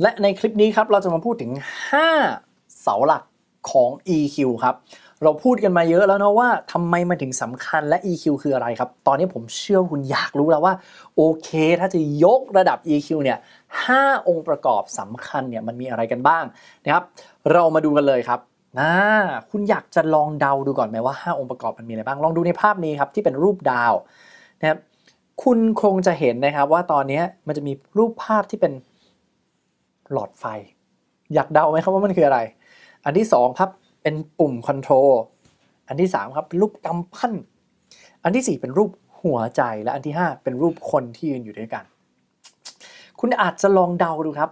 และในคลิปนี้ครับเราจะมาพูดถึง 5 เสาหลักของ EQ ครับ เราพูดกันมาเยอะแล้วนะว่าทำไมมันถึงสำคัญและ EQ คืออะไรครับ ตอนนี้ผมเชื่อว่าคุณอยากรู้แล้วว่าโอเค ถ้าจะยกระดับ EQ เนี่ยห้าองค์ประกอบสำคัญเนี่ยมันมีอะไรกันบ้างนะครับเรามาดูกันเลยครับนะคุณอยากจะลองเดาดูก่อนไหมว่า 5 องค์ประกอบมันมีอะไรบ้าง ลองดูในภาพนี้ครับที่เป็นรูปดาวนะครับคุณคงจะเห็นนะครับว่าตอนนี้มันจะมีรูปภาพที่เป็น หลอดไฟ อยากเดาไหมครับว่ามันคืออะไร อันที่สองครับเป็นปุ่มคอนโทรลอันที่สามครับเป็นรูปกำปั้น อันที่สี่เป็นรูปหัวใจและอันที่ห้าเป็นรูปคนที่ยืนอยู่ด้วยกัน คุณอาจจะลองเดาดูครับ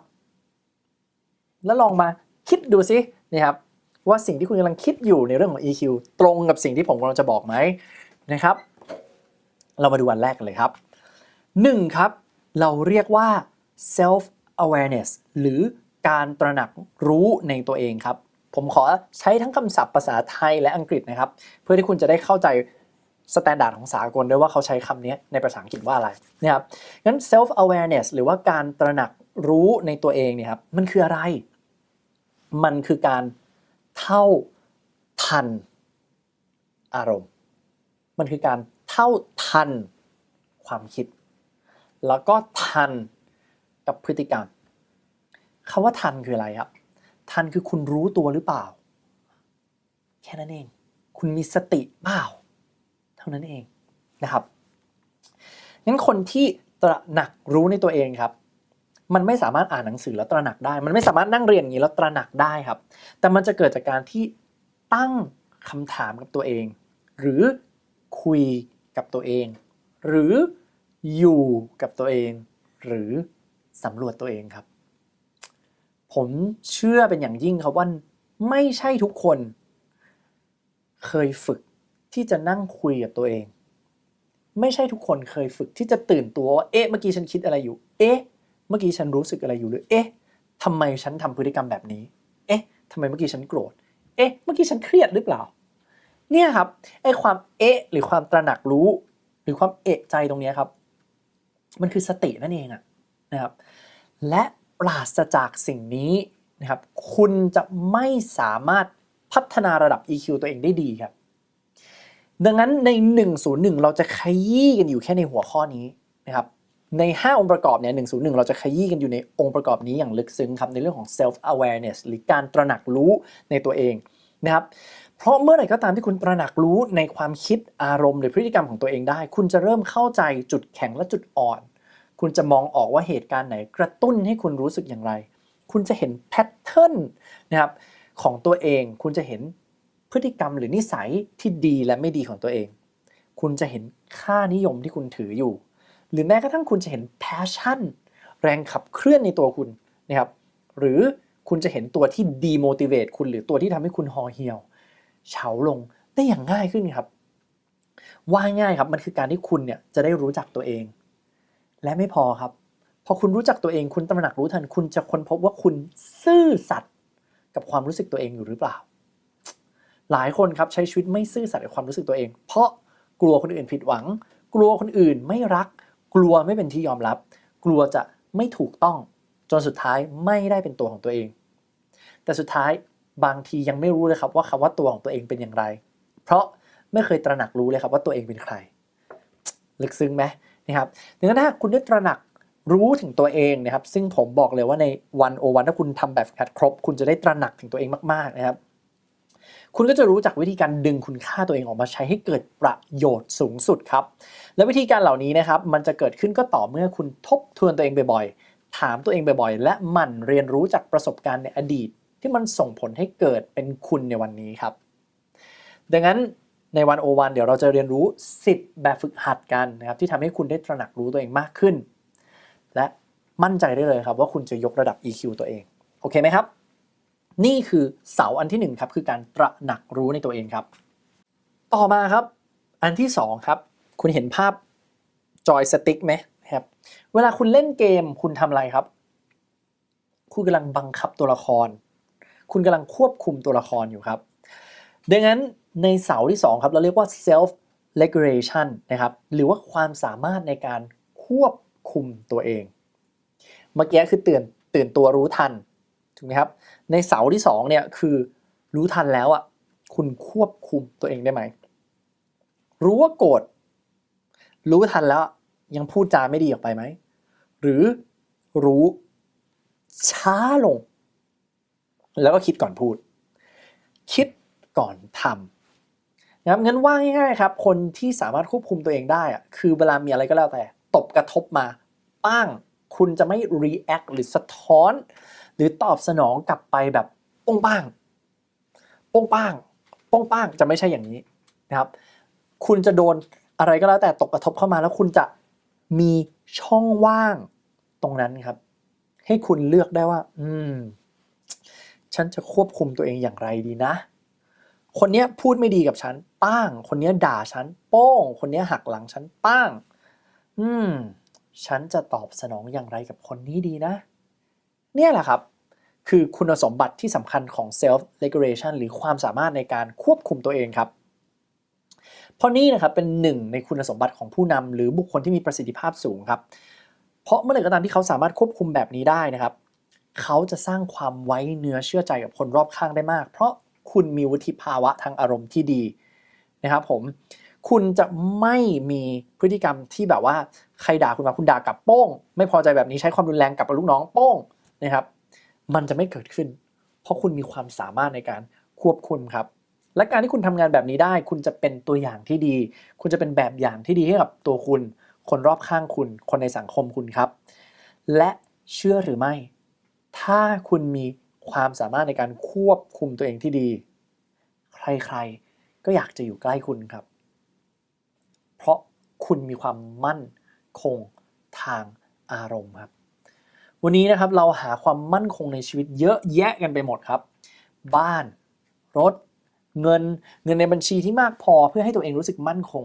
แล้วลองมาคิดดูสินะครับว่าสิ่งที่คุณกำลังคิดอยู่ในเรื่องของ EQ ตรงกับสิ่งที่ผมกำลังจะบอกไหมนะครับ เรามาดูอันแรกกันเลยครับ 1. ครับ เราเรียกว่า self awareness หรือการตระหนักรู้ในตัวเองครับ ผมขอใช้ทั้งคำศัพท์ภาษาไทยและอังกฤษนะครับ เพื่อที่คุณจะได้เข้าใจสแตนดาร์ดของสากลด้วยว่าเขาใช้คำนี้ในภาษาอังกฤษว่าอะไรนะครับงั้น self awareness หรือว่าการตระหนักรู้ในตัวเองเนี่ยครับมันคืออะไร มันคือการเท่าทันอารมณ์ มันคือการเท่าทันความคิด แล้วก็ทัน กับพฤติกรรมคำว่าทันคืออะไรครับ ทันคือคุณรู้ตัวหรือเปล่า แค่นั้นเอง คุณมีสติเปล่า เท่านั้นเองนะครับงั้นคนที่ตระหนักรู้ในตัวเองครับ มันไม่สามารถอ่านหนังสือแล้วตระหนักได้ มันไม่สามารถนั่งเรียนอย่างนี้แล้วตระหนักได้ครับ แต่มันจะเกิดจากการที่ตั้งคำถามกับตัวเอง หรือคุยกับตัวเอง หรืออยู่กับตัวเอง หรือ สำรวจตัวเองครับ ผมเชื่อเป็นอย่างยิ่งครับว่าไม่ใช่ทุกคน เคยฝึกที่จะนั่งคุยกับตัวเอง ไม่ใช่ทุกคนเคยฝึกที่จะตื่นตัวว่าเอ๊ะเมื่อกี้ฉันคิดอะไรอยู่ เอ๊ะ เมื่อกี้ฉันรู้สึกอะไรอยู่หรือเอ๊ะทำไมฉันทำพฤติกรรมแบบนี้ เอ๊ะทำไมเมื่อกี้ฉันโกรธ เอ๊ะ เมื่อกี้ฉันเครียดหรือเปล่า เนี่ยครับไอ้ความเอ๊ะ หรือความตระหนักรู้ หรือความเอะใจตรงนี้ครับ มันคือสตินั่นเองอะ นะครับและปราศจากสิ่งนี้นะครับคุณจะไม่สามารถพัฒนาระดับ EQ ตัวเองได้ดีครับ ดังนั้นใน 101 เราจะขยี้กันอยู่แค่ในหัวข้อนี้นะครับใน 5 องค์ประกอบเนี่ย101 เราจะขยี้กันอยู่ในองค์ประกอบนี้อย่างลึกซึ้งครับ ในเรื่องของ self awareness หรือการตระหนักรู้ในตัวเองนะครับเพราะเมื่อไหร่ก็ตามที่คุณตระหนักรู้ในความคิดอารมณ์ หรือพฤติกรรมของตัวเองได้ คุณจะเริ่มเข้าใจจุดแข็งและจุดอ่อน คุณจะมองออกว่าเหตุการณ์ไหนกระตุ้นให้คุณรู้สึกอย่างไร คุณจะเห็นแพทเทิร์นนะครับของตัวเอง คุณจะเห็นพฤติกรรมหรือนิสัยที่ดีและไม่ดีของตัวเอง คุณจะเห็นค่านิยมที่คุณถืออยู่ หรือแม้กระทั่งคุณจะเห็น passion แรงขับเคลื่อนในตัวคุณนะครับ หรือคุณจะเห็นตัวที่ demotivate คุณหรือตัวที่ทำให้คุณห่อเหี่ยว เฉาลงได้อย่างง่ายขึ้นครับ ว่าง่ายครับมันคือการที่คุณเนี่ยจะได้รู้จักตัวเอง และไม่พอครับ พอคุณรู้จักตัวเองคุณตระหนักรู้ทัน คุณจะค้นพบว่าคุณซื่อสัตย์กับความรู้สึกตัวเองอยู่หรือเปล่า หลายคนครับใช้ชีวิตไม่ซื่อสัตย์กับความรู้สึกตัวเอง เพราะกลัวคนอื่นผิดหวัง กลัวคนอื่นไม่รัก กลัวไม่เป็นที่ยอมรับ กลัวจะไม่ถูกต้อง จนสุดท้ายไม่ได้เป็นตัวของตัวเอง แต่สุดท้ายบางทียังไม่รู้เลยครับว่าคำว่าตัวของตัวเองเป็นอย่างไร เพราะไม่เคยตระหนักรู้เลยครับว่าตัวเองเป็นใคร ลึกซึ้งไหม นะครับดังนั้นถ้าคุณได้ตระหนักรู้ถึงตัวเองนะครับ ซึ่งผมบอกเลยว่าในวันโอวันถ้าคุณทำแบบฝึกหัดครบ คุณจะได้ตระหนักถึงตัวเองมาก ๆนะครับ คุณก็จะรู้จักวิธีการดึงคุณค่าตัวเองออกมาใช้ให้เกิดประโยชน์สูงสุดครับ และวิธีการเหล่านี้นะครับ มันจะเกิดขึ้นก็ต่อเมื่อคุณทบทวนตัวเองบ่อยๆ ถามตัวเองบ่อยๆ และหมั่นเรียนรู้จากประสบการณ์ในอดีต ที่มันส่งผลให้เกิดเป็นคุณในวันนี้ครับ ดังนั้น ในวันโอวันเดี๋ยวเราจะเรียนรู้ 10 แบบฝึกหัดกันนะครับที่ทำให้คุณได้ตระหนักรู้ตัวเองมากขึ้น และมั่นใจได้เลยครับว่าคุณจะยกระดับ EQ ตัวเอง โอเคไหมครับ นี่คือเสาอันที่หนึ่งครับ คือการตระหนักรู้ในตัวเองครับ ต่อมาครับ อันที่สองครับ คุณเห็นภาพจอยสติ๊กไหมครับเวลาคุณเล่นเกมคุณทำอะไรครับ คุณกำลังบังคับตัวละคร คุณกำลังควบคุมตัวละครอยู่ครับดังนั้น ในเสาที่ 2 ครับเราเรียกว่า self regulation นะครับหรือว่าความสามารถในการควบคุมตัวเอง เมื่อกี้คือเตือนตื่นตัวรู้ทันถูกไหมครับในเสาที่สองเนี่ยคือรู้ทันแล้วอะคุณควบคุมตัวเองได้ไหมรู้ว่าโกรธรู้ทันแล้วยังพูดจาไม่ดีออกไปไหม หรือรู้ช้าลง แล้วก็คิดก่อนพูด คิดก่อนทำ นะครับงั้นว่าง่ายๆครับคนที่สามารถควบคุมตัวเองได้อะคือเวลามีอะไรก็แล้วแต่ ตบกระทบมาป้างคุณจะไม่ react หรือสะท้อน หรือตอบสนองกลับไปแบบโป้งป้างโป้งป้างโป้งป้างจะไม่ใช่อย่างนี้นะครับ คุณจะโดนอะไรก็แล้วแต่ตกกระทบเข้ามาแล้วคุณจะมีช่องว่างตรงนั้นครับ ให้คุณเลือกได้ว่า อืม ฉันจะควบคุมตัวเองอย่างไรดีนะ คนเนี้ยพูดไม่ดีกับฉัน ป้าง คนเนี้ยด่าฉัน โป้ง คนเนี้ยหักหลังฉัน ป้าง อืม ฉันจะตอบสนองอย่างไรกับคนนี้ดีนะ เนี่ยแหละครับ คือคุณสมบัติที่สำคัญของ self regulation หรือความสามารถในการควบคุมตัวเองครับ เพราะนี่นะครับเป็นหนึ่งในคุณสมบัติของผู้นำหรือบุคคลที่มีประสิทธิภาพสูงครับ เพราะเมื่อไหร่ก็ตามที่เขาสามารถควบคุมแบบนี้ได้นะครับ เขาจะสร้างความไว้เนื้อเชื่อใจกับคนรอบข้างได้มาก เพราะ คุณมีวุฒิภาวะทางอารมณ์ที่ดีนะครับผมคุณจะไม่มีพฤติกรรมที่แบบว่าใครด่าคุณมาคุณด่ากลับโป้ง ไม่พอใจแบบนี้ใช้ความรุนแรงกับลูกน้องโป้งนะครับ มันจะไม่เกิดขึ้น เพราะคุณมีความสามารถในการควบคุมครับ และการที่คุณทำงานแบบนี้ได้ คุณจะเป็นตัวอย่างที่ดี คุณจะเป็นแบบอย่างที่ดีให้กับตัวคุณ คนรอบข้างคุณ คนในสังคมคุณครับ และเชื่อหรือไม่ ถ้าคุณมี ความสามารถในการควบคุมตัวเองที่ดี ใครๆ ก็อยากจะอยู่ใกล้คุณครับ เพราะคุณมีความมั่นคงทางอารมณ์ครับ วันนี้นะครับเราหาความมั่นคงในชีวิตเยอะแยะกันไปหมดครับ บ้าน รถ เงิน เงินในบัญชีที่มากพอเพื่อให้ตัวเองรู้สึกมั่นคง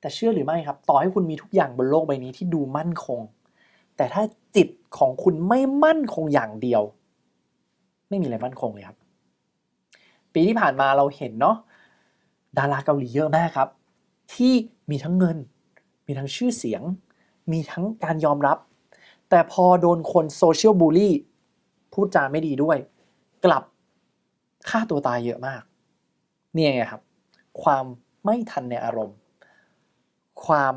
แต่เชื่อหรือไม่ครับ ต่อให้คุณมีทุกอย่างบนโลกใบนี้ที่ดูมั่นคง แต่ถ้าจิตของคุณไม่มั่นคงอย่างเดียว ไม่มีอะไรมั่นคงเลยครับ ปีที่ผ่านมาเราเห็นเนาะดาราเกาหลีเยอะมากครับ ที่มีทั้งเงิน มีทั้งชื่อเสียง มีทั้งการยอมรับ แต่พอโดนคนโซเชียลบูลลี่พูดจาไม่ดีด้วย กลับฆ่าตัวตายเยอะมาก เนี่ยไงครับ ความไม่ทันในอารมณ์ ความ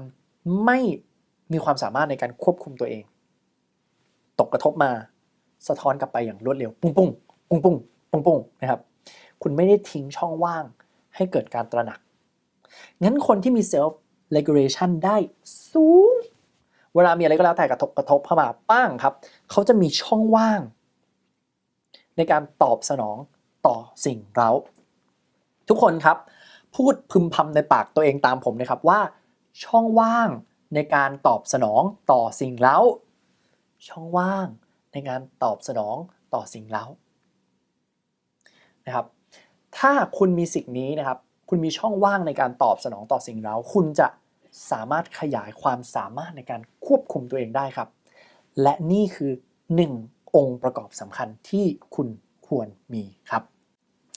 ไม่มีความสามารถในการควบคุมตัวเอง ตกกระทบมา สะท้อนกลับไปอย่างรวดเร็ว ปุ้งปุ้งปุ้งปุ้งปุ้งปุ้งนะครับคุณไม่ได้ทิ้งช่องว่างให้เกิดการตระหนัก งั้นคนที่มี self regulation ได้สูง เวลามีอะไรก็แล้วแต่กระทบกระทบเข้ามาป้างครับ เขาจะมีช่องว่าง ในการตอบสนองต่อสิ่งเร้าทุกคนครับ พูดพึมพำในปากตัวเองตามผมนะครับว่า ช่องว่างในการตอบสนองต่อสิ่งเร้า ช่องว่าง ในการตอบสนองต่อสิ่งเร้านะครับ ถ้าคุณมีสิ่งนี้นะครับ คุณมีช่องว่างในการตอบสนองต่อสิ่งเร้า คุณจะสามารถขยายความสามารถในการควบคุมตัวเองได้ครับ และนี่คือ 1 องค์ประกอบสำคัญที่คุณควรมีครับ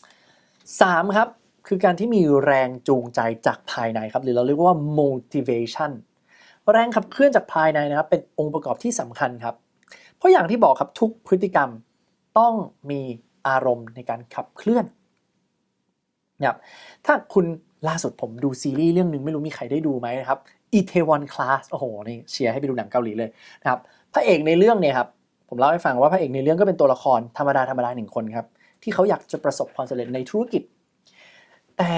3. ครับคือการที่มีแรงจูงใจจากภายในครับ หรือเราเรียกว่า motivation แรงขับเคลื่อนจากภายในนะครับ เป็นองค์ประกอบที่สำคัญครับ เพราะอย่างที่บอกครับทุกพฤติกรรมต้องมีอารมณ์ในการขับเคลื่อนนะครับถ้าคุณล่าสุดผมดูซีรีส์เรื่องหนึ่งไม่รู้มีใครได้ดูไหมนะครับ i t a w o n Class โอ้โหนี่เชียร์ให้ไปดูหนังเกาหลีเลยนะครับพระเอกในเรื่องเนี่ยครับผมเล่าให้ฟังว่าพระเอกในเรื่องก็เป็นตัวละครธรรมดาธรรมดาหนึ่งคนครับที่เขาอยากจะประสบความสำเร็จในธุรกิจ แต่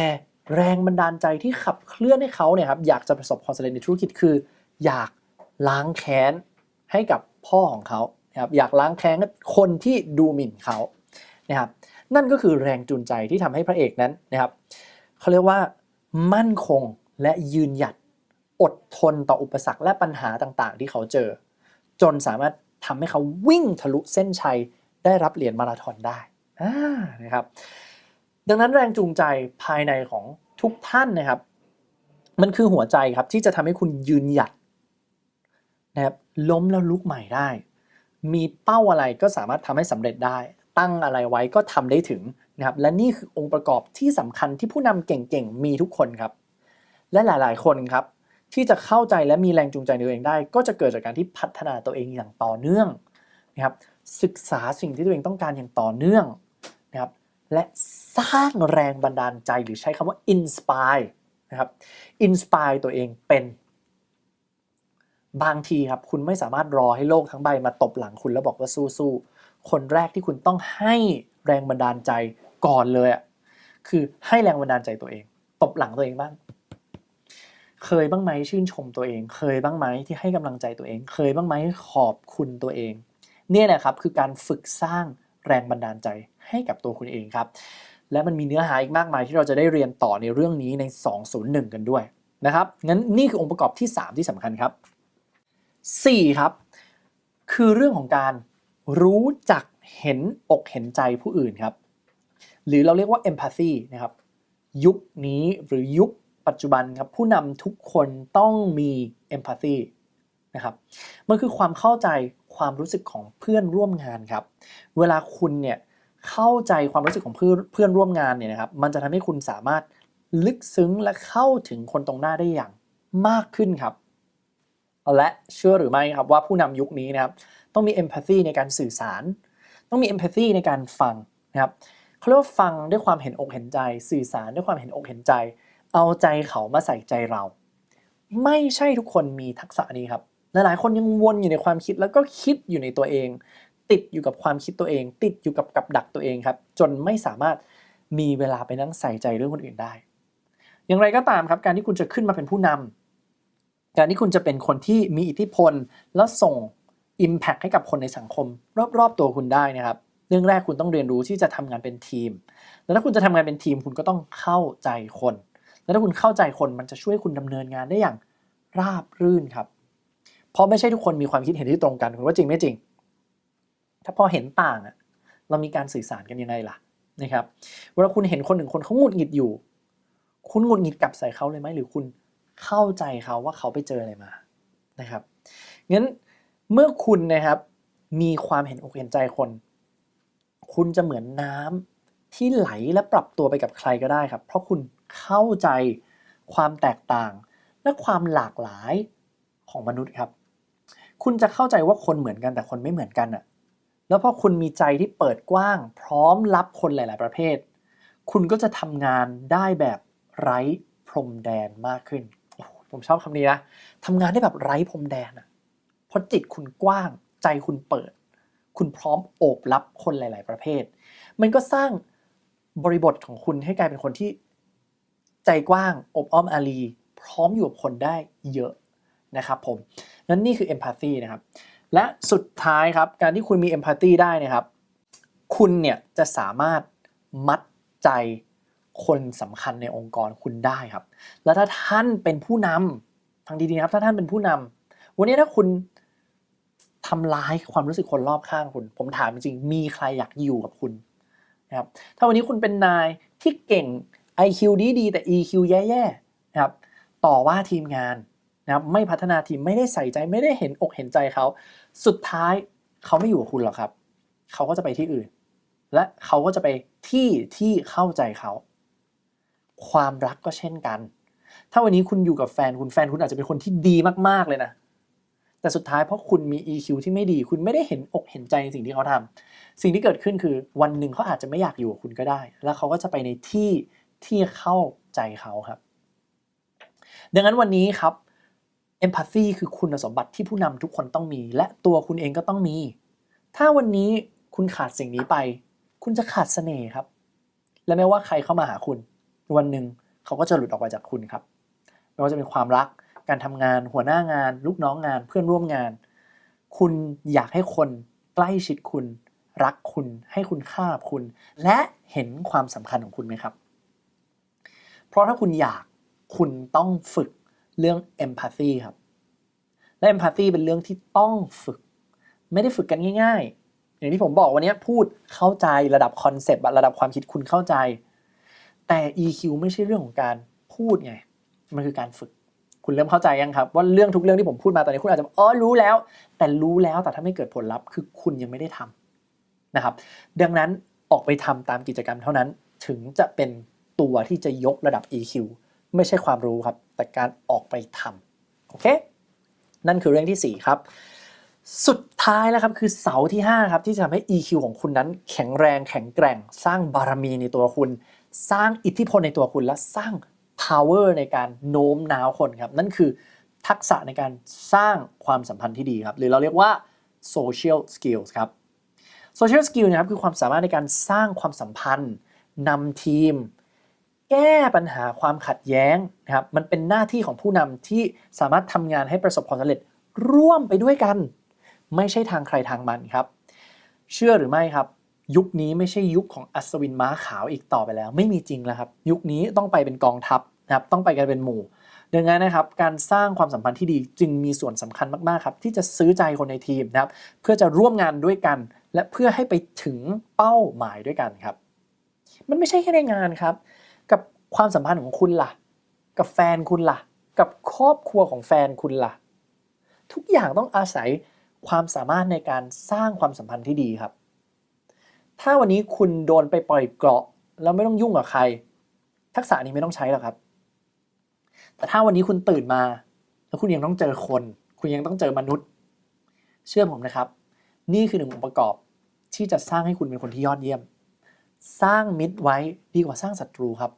แรงบันดาลใจที่ขับเคลื่อนให้เขาเนี่ยครับอยากจะประสบความสำเร็จในธุรกิจคือ อยากล้างแค้นให้กับ พ่อของเขานะครับอยากล้างแค้นคนที่ดูหมิ่นเขานะครับนั่นก็คือแรงจูงใจที่ทำให้พระเอกนั้นนะครับเขาเรียกว่ามั่นคงและยืนหยัดอดทนต่ออุปสรรคและปัญหาต่างๆ ที่เขาเจอ จนสามารถทำให้เขาวิ่งทะลุเส้นชัยได้รับเหรียญมาราธอนได้นะครับ ดังนั้นแรงจูงใจภายในของทุกท่านนะครับ มันคือหัวใจครับที่จะทำให้คุณยืนหยัด นะครับล้มแล้วลุกใหม่ได้ มีเป้าอะไรก็สามารถทำให้สำเร็จได้ ตั้งอะไรไว้ก็ทำได้ถึงนะครับและนี่คือองค์ประกอบที่สำคัญที่ผู้นำเก่งๆ มีทุกคนครับ และหลายๆ คนครับที่จะเข้าใจและมีแรงจูงใจในตัวเองได้ ก็จะเกิดจากการที่พัฒนาตัวเองอย่างต่อเนื่องนะครับศึกษาสิ่งที่ตัวเองต้องการอย่างต่อเนื่องนะครับและสร้างแรงบันดาลใจหรือใช้คำว่า inspire นะครับ inspire ตัวเองเป็น บางทีครับคุณไม่สามารถรอให้โลกทั้งใบมาตบหลังคุณแล้วบอกว่าสู้ๆคนแรกที่คุณต้องให้แรงบันดาลใจก่อนเลยอะคือให้แรงบันดาลใจตัวเอง ตบหลังตัวเองบ้าง เคยบ้างไหมชื่นชมตัวเอง เคยบ้างไหมที่ให้กำลังใจตัวเอง เคยบ้างไหมขอบคุณตัวเอง เนี่ยนะครับคือการฝึกสร้างแรงบันดาลใจให้กับตัวคุณเองครับ และมันมีเนื้อหาอีกมากมายที่เราจะได้เรียนต่อในเรื่องนี้ใน 201 กันด้วยนะครับงั้นนี่คือองค์ประกอบที่ 3 ที่สำคัญครับ 4ครับ คือเรื่องของการรู้จักเห็นอกเห็นใจผู้อื่นครับ หรือเราเรียกว่า empathy นะครับ ยุคนี้หรือยุคปัจจุบันครับ ผู้นำทุกคนต้องมี empathy นะครับ มันคือความเข้าใจความรู้สึกของเพื่อนร่วมงานครับ เวลาคุณเนี่ยเข้าใจความรู้สึกของเพื่อนเพื่อนร่วมงานเนี่ยนะครับ มันจะทำให้คุณสามารถลึกซึ้งและเข้าถึงคนตรงหน้าได้อย่างมากขึ้นครับ และเชื่อหรือไม่ครับว่าผู้นำยุคนี้นะครับต้องมี empathy ในการสื่อสาร ต้องมี empathy ในการฟังนะครับเขาเรียกว่าฟังด้วยความเห็นอกเห็นใจ สื่อสารด้วยความเห็นอกเห็นใจ เอาใจเขามาใส่ใจเรา ไม่ใช่ทุกคนมีทักษะนี้ครับหลายๆคนยังวนอยู่ในความคิดแล้วก็คิดอยู่ในตัวเอง ติดอยู่กับความคิดตัวเอง ติดอยู่กับกับดักตัวเองครับจนไม่สามารถมีเวลาไปนั่งใส่ใจเรื่องคนอื่นได้ อย่างไรก็ตามครับการที่คุณจะขึ้นมาเป็นผู้นำ การที่คุณจะเป็นคนที่มีอิทธิพล และส่ง Impact ให้กับคนในสังคม รอบๆตัวคุณได้นะครับเรื่องแรกคุณต้องเรียนรู้ที่จะทำงานเป็นทีม แล้วถ้าคุณจะทำงานเป็นทีมคุณก็ต้องเข้าใจคน แล้วถ้าคุณเข้าใจคนมันจะช่วยคุณดำเนินงานได้อย่างราบรื่นครับ เพราะไม่ใช่ทุกคนมีความคิดเห็นที่ตรงกันคุณว่าจริงไม่จริง ถ้าพอเห็นต่างอะเรามีการสื่อสารกันยังไงล่ะนะครับ เวลาคุณเห็นคนหนึ่งคนเขาหงุดหงิดอยู่ คุณหงุดหงิดกลับใส่เขาเลยไหมหรือคุณ เข้าใจเขาว่าเขาไปเจออะไรมานะครับงั้นเมื่อคุณนะครับมีความเห็นอกเห็นใจคน คุณจะเหมือนน้ำที่ไหลและปรับตัวไปกับใครก็ได้ครับ เพราะคุณเข้าใจความแตกต่างและความหลากหลายของมนุษย์ครับ คุณจะเข้าใจว่าคนเหมือนกันแต่คนไม่เหมือนกันอะแล้วพอคุณมีใจที่เปิดกว้าง พร้อมรับคนหลาย ๆ ประเภท คุณก็จะทำงานได้แบบไร้พรมแดนมากขึ้น ผมชอบคำนี้นะทำงานได้แบบไร้พรมแดนอะเพราะจิตคุณกว้างใจคุณเปิด คุณพร้อมโอบรับคนหลาย ๆ ประเภท มันก็สร้างบริบทของคุณให้กลายเป็นคนที่ใจกว้างอบอ้อมอารี พร้อมอยู่กับคนได้เยอะนะครับผมนั้นนี่คือ empathy นะครับ และสุดท้ายครับการที่คุณมี empathy ได้นะครับ คุณเนี่ยจะสามารถมัดใจ คนสำคัญในองค์กรคุณได้ครับ แล้วถ้าท่านเป็นผู้นำฟังดีๆนะครับ ถ้าท่านเป็นผู้นำวันนี้ถ้าคุณทำร้ายความรู้สึกคนรอบข้างคุณ ผมถามจริง มีใครอยากอยู่กับคุณนะครับ ถ้าวันนี้คุณเป็นนายที่เก่ง IQ ดีดีแต่ EQ แย่ๆนะครับ ต่อว่าทีมงานนะครับ ไม่พัฒนาทีม ไม่ได้ใส่ใจ ไม่ได้เห็นอกเห็นใจเขา สุดท้ายเขาไม่อยู่กับคุณหรอกครับ เขาก็จะไปที่อื่น และเขาก็จะไปที่ที่เข้าใจเขา ความรักก็เช่นกัน ถ้าวันนี้คุณอยู่กับแฟนคุณแฟนคุณอาจจะเป็นคนที่ดีมากๆเลยนะ แต่สุดท้ายเพราะคุณมี EQ ที่ไม่ดี คุณไม่ได้เห็นอกเห็นใจในสิ่งที่เขาทำสิ่งที่เกิดขึ้นคือวันหนึ่งเขาอาจจะไม่อยากอยู่กับคุณก็ได้ แล้วเขาก็จะไปในที่ที่เข้าใจเขาครับ ดังนั้นวันนี้ครับ empathy คือคุณสมบัติที่ผู้นำทุกคนต้องมี และตัวคุณเองก็ต้องมี ถ้าวันนี้คุณขาดสิ่งนี้ไป คุณจะขาดเสน่ห์ครับ และไม่ว่าใครเข้ามาหาคุณ วันหนึ่งเขาก็จะหลุดออกไปจากคุณครับไม่ว่าจะเป็นความรัก การทำงาน หัวหน้างาน ลูกน้องงาน เพื่อนร่วมงาน คุณอยากให้คนใกล้ชิดคุณ รักคุณ ให้คุณค่าคุณ และเห็นความสำคัญของคุณไหมครับ เพราะถ้าคุณอยากคุณต้องฝึกเรื่อง empathy ครับ และ empathy เป็นเรื่องที่ต้องฝึก ไม่ได้ฝึกกันง่าย ๆ อย่างที่ผมบอกวันนี้พูดเข้าใจระดับคอนเซปต์ระดับความคิดคุณเข้าใจ แต่ EQ ไม่ใช่เรื่องของการพูดไง มันคือการฝึก คุณเริ่มเข้าใจยังครับ ว่าเรื่องทุกเรื่องที่ผมพูดมาตอนนี้คุณอาจจะอ๋อรู้แล้ว แต่รู้แล้วแต่ถ้าไม่เกิดผลลัพธ์คือคุณยังไม่ได้ทำนะครับ ดังนั้นออกไปทำตามกิจกรรมเท่านั้นถึงจะเป็นตัวที่จะยกระดับ EQ ไม่ใช่ความรู้ครับ แต่การออกไปทำโอเค นั่นคือเรื่องที่ 4 ครับ สุดท้ายแล้วครับคือเสาที่ 5 ครับ ที่จะทำให้ EQ ของคุณนั้นแข็งแรงแข็งแกร่ง สร้างบารมีในตัวคุณ สร้างอิทธิพลในตัวคุณและสร้าง power ในการโน้มน้าวคนครับ นั่นคือทักษะในการสร้างความสัมพันธ์ที่ดีครับ หรือเราเรียกว่า social skills ครับ social skill นะครับคือความสามารถในการสร้างความสัมพันธ์นำทีม แก้ปัญหาความขัดแย้งนะครับมันเป็นหน้าที่ของผู้นำที่สามารถทำงานให้ประสบความสำเร็จร่วมไปด้วยกัน ไม่ใช่ทางใครทางมันครับ เชื่อหรือไม่ครับ ยุคนี้ไม่ใช่ยุคของอัศวินม้าขาวอีกต่อไปแล้ว ไม่มีจริงแล้วครับ ยุคนี้ต้องไปเป็นกองทัพนะครับต้องไปกันเป็นหมู่ดังนั้นนะครับการสร้างความสัมพันธ์ที่ดีจึงมีส่วนสำคัญมากๆครับที่จะซื้อใจคนในทีมนะครับเพื่อจะร่วมงานด้วยกัน และเพื่อให้ไปถึงเป้าหมายด้วยกันครับ มันไม่ใช่แค่ในงานครับ กับความสัมพันธ์ของคุณล่ะ กับแฟนคุณล่ะ กับครอบครัวของแฟนคุณล่ะ ทุกอย่างต้องอาศัยความสามารถในการสร้างความสัมพันธ์ที่ดีครับ ถ้าวันนี้คุณโดนไปปล่อยเกราะ แล้วไม่ต้องยุ่งกับใคร ทักษะนี้ไม่ต้องใช้หรอกครับ แต่ถ้าวันนี้คุณตื่นมา แล้วคุณยังต้องเจอคน คุณยังต้องเจอมนุษย์ เชื่อผมนะครับ นี่คือหนึ่งองค์ประกอบที่จะสร้างให้คุณเป็นคนที่ยอดเยี่ยม สร้างมิตรไว้ดีกว่าสร้างศัตรูครับ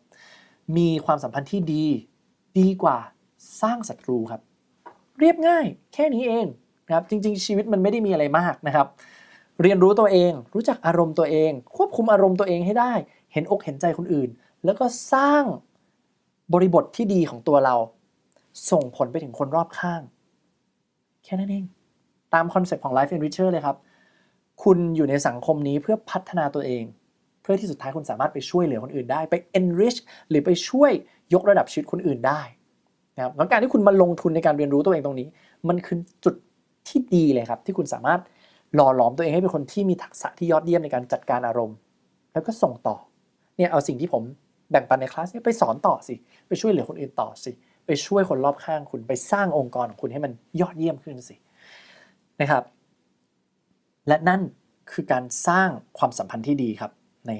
มีความสัมพันธ์ที่ดี ดีกว่าสร้างศัตรูครับ เรียบง่าย แค่นี้เองนะครับ จริง ๆ ชีวิตมันไม่ได้มีอะไรมากนะครับ เรียนรู้ตัวเอง รู้จักอารมณ์ตัวเอง ควบคุมอารมณ์ตัวเองให้ได้ เห็นอกเห็นใจคนอื่น แล้วก็สร้างบริบทที่ดีของตัวเรา ส่งผลไปถึงคนรอบข้าง แค่นั้นเอง ตามคอนเซ็ปต์ของ Life Enricher เลยครับ คุณอยู่ในสังคมนี้เพื่อพัฒนาตัวเอง เพื่อที่สุดท้ายคุณสามารถไปช่วยเหลือคนอื่นได้ ไป enrich หรือไปช่วยยกระดับชีวิตคนอื่นได้นะครับแล้วการที่คุณมาลงทุนในการเรียนรู้ตัวเองตรงนี้ มันคือจุดที่ดีเลยครับ ที่คุณสามารถ หล่อหลอมตัวเองให้เป็นคนที่มีทักษะที่ยอดเยี่ยมในการจัดการอารมณ์ แล้วก็ส่งต่อเนี่ยเอาสิ่งที่ผมแบ่งปันในคลาสเนี่ยไปสอนต่อสิ ไปช่วยเหลือคนอื่นต่อสิ ไปช่วยคนรอบข้างคุณไปสร้างองค์กรของคุณให้มันยอดเยี่ยมขึ้นสินะครับ และนั่นคือการสร้างความสัมพันธ์ที่ดีครับใน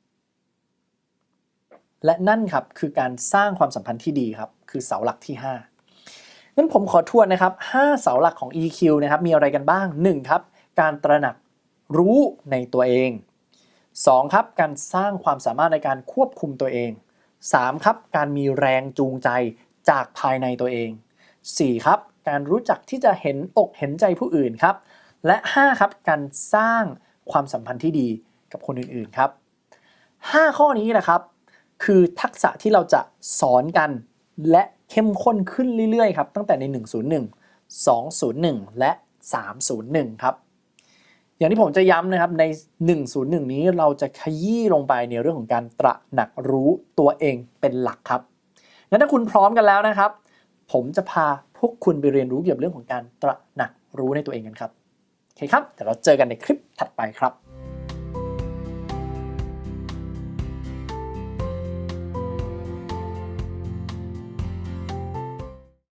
5 และนั่นครับคือการสร้างความสัมพันธ์ที่ดีครับ คือเสาหลักที่ 5 งั้นผมขอทวนนะครับ 5 เสาหลักของ EQ นะครับมีอะไรกันบ้าง 1. ครับ การตระหนักรู้ในตัวเอง 2. ครับ การสร้างความสามารถในการควบคุมตัวเอง 3. ครับ การมีแรงจูงใจจากภายในตัวเอง 4. ครับ การรู้จักที่จะเห็นอกเห็นใจผู้อื่นครับ และ 5 ครับ การสร้างความสัมพันธ์ที่ดีกับคนอื่นๆครับ 5 ข้อนี้นะครับ คือทักษะที่เราจะสอนกันและ เข้มข้นขึ้นเรื่อยๆครับตั้งแต่ใน 101 201 และ 301 ครับ อย่างที่ผมจะย้ำนะครับใน 101 นี้เราจะขยี้ลงไปในเรื่องของการตระหนักรู้ตัวเองเป็นหลักครับงั้นถ้าคุณพร้อมกันแล้วนะครับ ผมจะพาพวกคุณไปเรียนรู้เกี่ยวกับเรื่องของการตระหนักรู้ในตัวเองกันครับโอเคครับเดี๋ยวเราเจอกันในคลิปถัดไปครับ